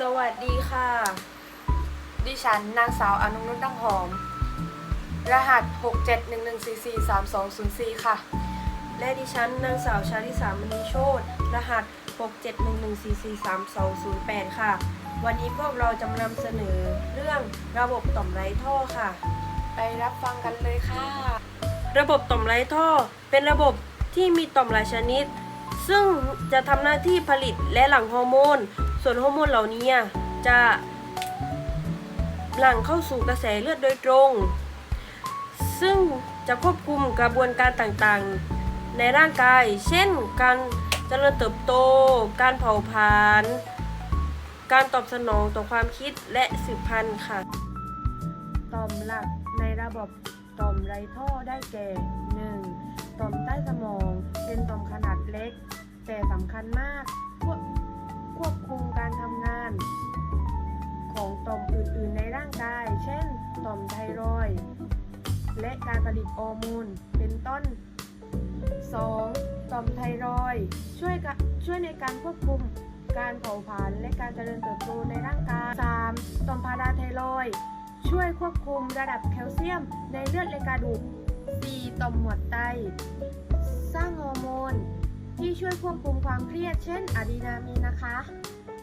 สวัสดีค่ะ ดิฉันนางสาวอนุนุชดังหอม รหัส 6711443204 ค่ะ และดิฉันนางสาวชาลิสามณีโชตรหัส 67114432008 ค่ะ วันนี้พวกเราจะมานำเสนอเรื่องระบบต่อมไร้ท่อค่ะ ไปรับฟังกันเลยค่ะ ระบบต่อมไร้ท่อเป็นระบบที่มีต่อมหลายชนิด ซึ่งจะทำหน้าที่ผลิตและหลั่งฮอร์โมน ส่วนฮอร์โมนเหล่านี้จะหลั่งเข้าสู่กระแสเลือดโดยตรง ซึ่งจะควบคุมกระบวนการต่างๆ ในร่างกาย เช่น การเจริญเติบโต การเผาผลาญ การตอบสนองต่อความคิดและสืบพันธุ์ค่ะ ต่อมหลักในระบบต่อมไรท่อได้แก่ 1. ต่อมใต้สมอง เป็นต่อมขนาดเล็ก แต่สำคัญมากคว ควบคุมการทำงาน ของต่อมอื่นๆในร่างกาย เช่น ต่อมไทรอยและการผลิตฮอร์โมนเป็นต้น 2. ต่อมไทรอยช่วยช่วยในการควบคุมการเผาผลาญและการเจริญเติบโตในร่างกาย 3. ต่อมพาราไทรอยช่วยควบคุมระดับแคลเซียมในเลือดและกระดูก 4. ต่อมหมวดไต สร้างฮอร์โมน ที่ช่วยควบคุมความเครียด เช่นอะดรีนามีนนะคะ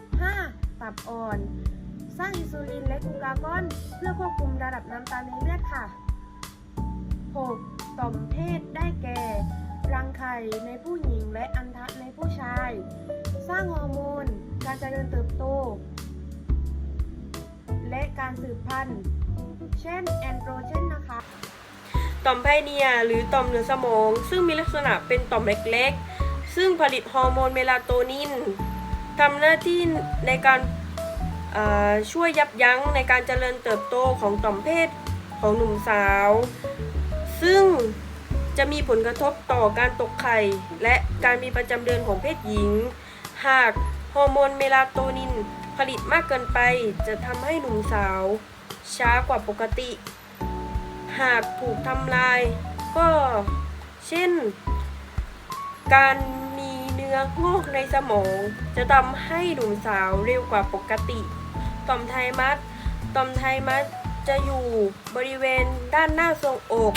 5. ตับอ่อน สร้างอินซูลินและกลูกากอน เพื่อควบคุมระดับน้ำตาลในเลือดค่ะ 6. ต่อมเพศได้แก่ รังไข่ในผู้หญิงและอันทะในผู้ชาย สร้างฮอร์โมน การเจริญเติบโต และการสืบพันธุ์ เช่นแอนโดรเจนนะคะ ต่อมไพเนียหรือต่อมเหนือสมอง ซึ่งมีลักษณะเป็นต่อมเล็กๆ ซึ่งผลิตฮอร์โมนเมลาโทนินทำหน้าที่ในการช่วยยับยั้งในการเจริญเติบโตของต่อมเพศของหนุ่มสาว ซึ่งจะมีผลกระทบต่อการตกไข่ และการมีประจำเดือนของเพศหญิง หากฮอร์โมนเมลาโทนินผลิตมากเกินไปจะทำให้หนุ่มสาว ช้ากว่าปกติ หากถูกทำลาย ก็เช่น การ นื้องอกในสมอง จะทำให้หนุ่มสาวเร็วกว่าปกติ ต่อมไทมัส ต่อมไทมัสจะอยู่บริเวณด้านหน้าทรวงอก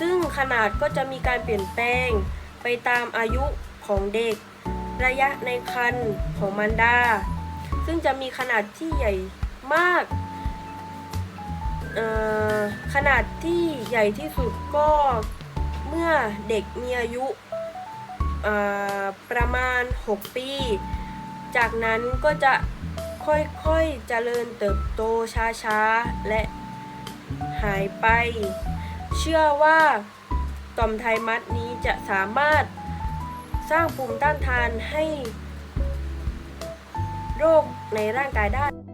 ซึ่งขนาดก็จะมีการเปลี่ยนแปลงไปตามอายุของเด็ก ระยะในครรภ์ของมารดา ซึ่งจะมีขนาดที่ใหญ่มากขนาดที่ใหญ่ที่สุดก็เมื่อเด็กมีอายุ ประมาณ 6 ปี จากนั้นก็จะค่อยๆเจริญเติบโตช้าๆ และหายไป เชื่อว่าต่อมไทมัสนี้จะสามารถสร้างภูมิต้านทานให้โรคในร่างกายได้